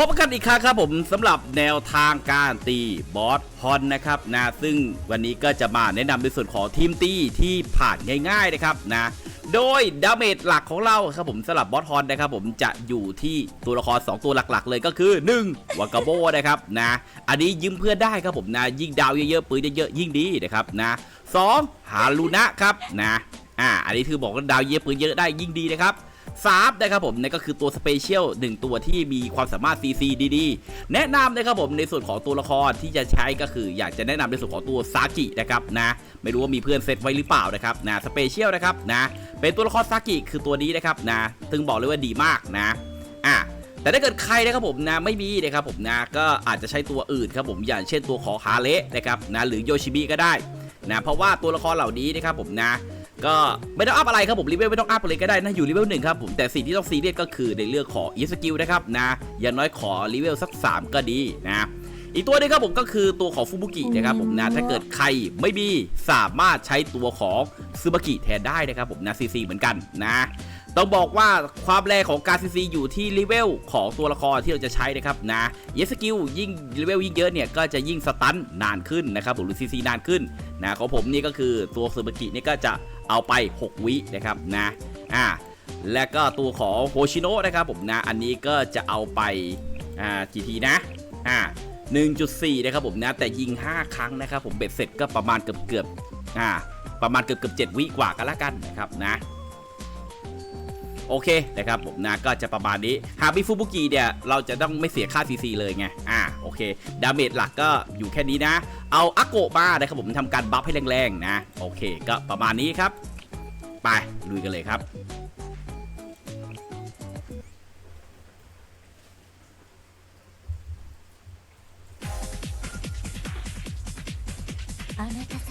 พบกันอีกครั้งครับผมสำหรับแนวทางการตีบอสฮอนนะครับนะซึ่งวันนี้ก็จะมาแนะนำในส่วนของทีมตีที่ผ่านง่ายๆนะครับนะโดยดาเมจหลักของเราครับผมสำหรับบอสฮอนนะครับผมจะอยู่ที่ตัวละคร 2 ตัวหลักๆ เลยก็คือ 1วากาโบนะครับนะอันนี้ยืมเพื่อนได้ครับผมนะยิ่งดาวเยอะๆปืนเยอะๆยิ่งดีนะครับนะสองฮารุนะครับนะอ่าอันนี้คือบอกว่าดาวเยอะปืนเยอะได้ยิ่งดีนะครับ สามนะครับผมนั่ก็คือตัวสเปเชียลหนึ่งตัวที่มีความสามารถ CC ดีๆ แนะนำนะครับผมในส่วนของตัวละครที่จะใช้ก็คือ อยากจะแนะนำในส่วนของตัวซากินะครับนะไม่รู้ว่ามีเพื่อนเซตไว้หรือเปล่านะครับนะสเปเชียลนะครับนะเป็นตัวละครซากิคือตัวนี้นะครับนะถึงบอกเลยว่าดีมากนะอะแต่ถ้าเกิดใครนะครับผมนะไม่มีนะครับผมนะก็อาจจะใช้ตัวอื่นครับผมอย่างเช่นตัวของฮาเละนะครับนะหรือโยชิบิก็ได้นะเพราะว่าตัวละครเหล่านี้นะครับผมนะ ก็ไม่ต้องอัพอะไรครับผมรีเวลไม่ต้องอัพเลยก็ได้นะอยู่รีเวลหนึ่งครับผมแต่สิ่งที่ต้องซีเรียสก็คือในเรื่องของอีสกิลนะครับนะอย่างน้อยขอรีเวลสัก 3 ก็ดีนะอีกตัวหนึงครับผมก็คือตัวของฟูบุกินะครับผมนะถ้าเกิดใครไม่มีสามารถใช้ตัวของซูบากิแทนได้นะครับผมนะซีซีเหมือนกันนะต้องบอกว่าความแรงของการซีซีอยู่ที่เลเวลของตัวละครที่เราจะใช้นะครับนะเยสกิลยิ่งเลเวลยิ่งเยอะเนี่ยก็จะยิ่งสตันนานขึ้นนะครับผมหรือซีซีนานขึ้นนะของผมนี่ก็คือตัวซูบากินี่ก็จะ เอาไป 6 วินะครับนะอ่าและก็ตัวของโฮชิโนะนะครับผมนะอันนี้ก็จะเอาไปอ่ากี่ทีนะอ่า1.4 นะครับผมนะแต่ยิง 5 ครั้งนะครับผมเบ็ดเสร็จก็ประมาณเกือบเกือบอ่าประมาณเกือบเกือบ7วิกว่ากันละกันนะครับนะ โอเคนะครับผมนะก็จะประมาณนี้ หากมีฟูบุกิเนี่ยเราจะต้องไม่เสียค่า CC เลยไง อ่าโอเค ดาเมจหลักก็อยู่แค่นี้นะ เอาอาโกะมานะครับผมทำการบัฟให้แรงๆนะ โอเค ก็ประมาณนี้ครับ ไปลุยกันเลยครับ あなた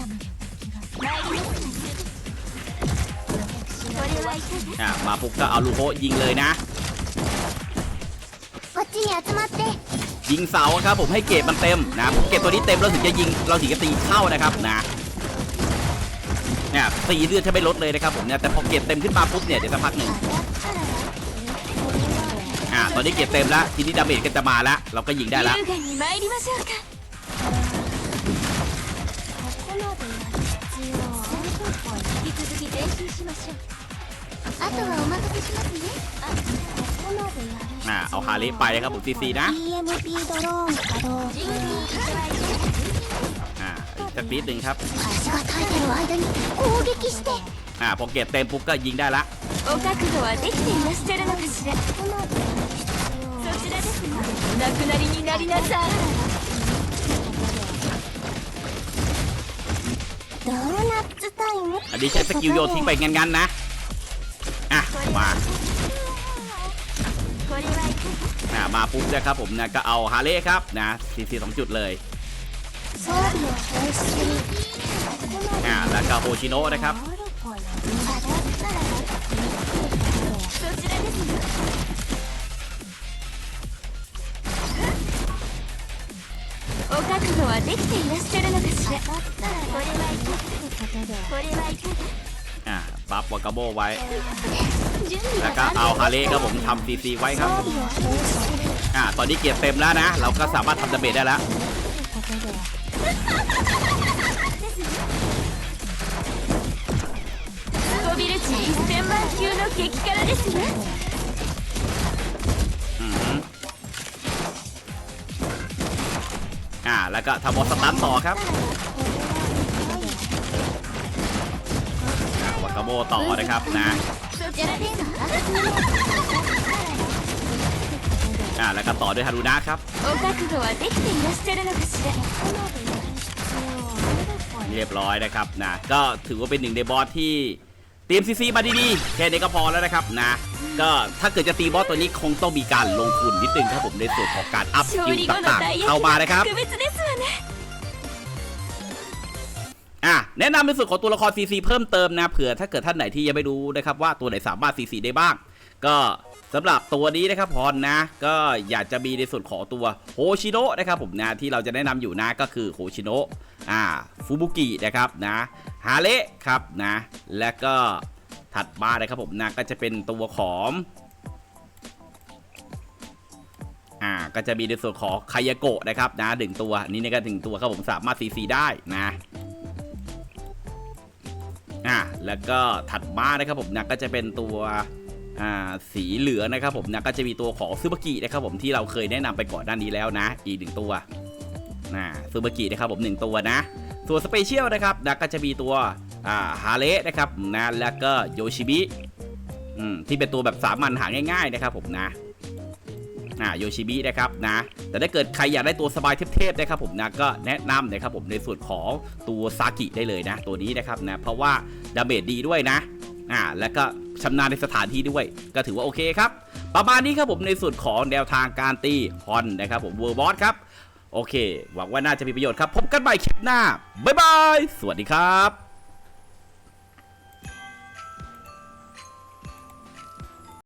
อ่ามาปุ๊บก็เอาลูโคยิงเลยนะ こっちに集まって ยิงเสาครับผมให้เกรดมันเต็มนะเกรดตัวนี้เต็มเราถึงจะยิงเราถึงจะตีเข้านะครับนะเนี่ยตีเลือดจะไม่ลดเลยนะครับผมเนี่ยแต่พอเกรดเต็มขึ้นมาปุ๊บเนี่ยเดี๋ยวสักพักหนึ่ง 当たったらこれは อ่าตอนนี้เกรดเต็มแล้วทีนี้ดาเมจก็จะมาแล้วเราก็ยิงได้แล้ว 優雅に参りましょうかここまでやる必要引き続き前進しましょうあ ことはお任せしますねあここまでやる อ่าเอาฮาริไปนะครับผมซีซีนะ EMP ドローン稼働中 อ่าอีกสักนิดหนึ่งครับ 足が耐えてる間に攻撃して อ่าพอเกรดเต็มปุ๊บก็ยิงได้ละ お覚悟はできていらっしゃるのかしらここまでやる必要そちらですねお亡くなりになりなさいドーナツタイム อันนี้ใช้สกิลโยนทิ้งไปงั้นๆนะอ่ะ มา これはいか อ่ามาปุ๊บนะครับผมนะก็เอาฮาเล่ครับนะซีซีสองจุดเลย 装備を放出に อ่าแล้วก็โฮชิโนะนะครับ そちらですねお覚悟はできていらっしゃるのかしらこれはいかがこれはいかが อ่า บัฟวากาโบไว้ 準備 แล้ว は ก็ 完 เอา 了 ฮาเล่ครับผมทำซีซีไว้ครับ 装備を放出する อ่าตอนนี้เกียร์เต็มแล้วนะ เราก็สามารถทำดาเมจได้แล้ว ことでスコビル値1000万級の激辛ですね อืมอ่าแล้วก็ทำบอสสตันต่อครับ กระโบต่อนะครับนะอ่าแล้วก็ต่อด้วยฮารุนะครับเรียบร้อยนะครับนะก็ถือว่าเป็นหนึ่งในบอสที่เตรียมซีซีมาดีๆแค่นี้ก็พอแล้วนะครับนะก็ถ้าเกิดจะตีบอสตัวนี้คงต้องมีการลงทุนนิดนึงครับผมในส่วนของการอัพกิลต่างๆเอามานะครับ อะแนะนำในส่วนของตัวละคร CC เพิ่มเติมนะเผื่อถ้าเกิดท่านไหนที่ยังไม่รู้นะครับว่าตัวไหนสามารถ CC ได้บ้าง ก็สำหรับตัวนี้นะครับพรนะ ก็อยากจะมีในส่วนของตัวโฮชิโนะนะครับผมนะที่เราจะแนะนำอยู่นะก็คือโฮชิโนะอ่าฟูบุกินะครับนะฮาเละครับนะ และก็ถัดมานะครับผมนะก็จะเป็นตัวของอ่าก็จะมีในส่วนของคายโกะนะครับนะหนึ่งตัวอันนี่การถึงตัวครับผมสามารถซีซีได้นะ แล้วก็ถัดมานะครับผมนะก็จะเป็นตัวสีเหลืองนะครับผมนะก็จะมีตัวของซูบากินะครับผมที่เราเคยแนะนำไปก่อนหน้านี้แล้วนะ อีกหนึ่งตัวนะซูบากินะครับผมหนึ่งตัวนะส่วนสเปเชียลนะครับนะก็จะมีตัวฮาเละนะครับนะแล้วก็โยชิบิที่เป็นตัวแบบสามัญหาง่ายๆนะครับผมนะ อ่าโยชิบินะครับนะแต่ถ้าเกิดใครอยากได้ตัวสบายเทพๆนะครับผมนะก็แนะนำนะครับผมในส่วนของตัวซากิได้เลยนะ ตัวนี้นะครับนะเพราะว่าดาเมจดีด้วยนะอ่าแล้วก็ชำนาญในสถานที่ด้วย ก็ถือว่าโอเคครับ ประมาณนี้ครับผมในส่วนของแนวทางการตีฮอนนะครับผมเวอร์บอสครับ โอเค หวังว่าน่าจะมีประโยชน์ครับ พบกันใหม่คลิปหน้า บ๊ายบาย สวัสดีครับ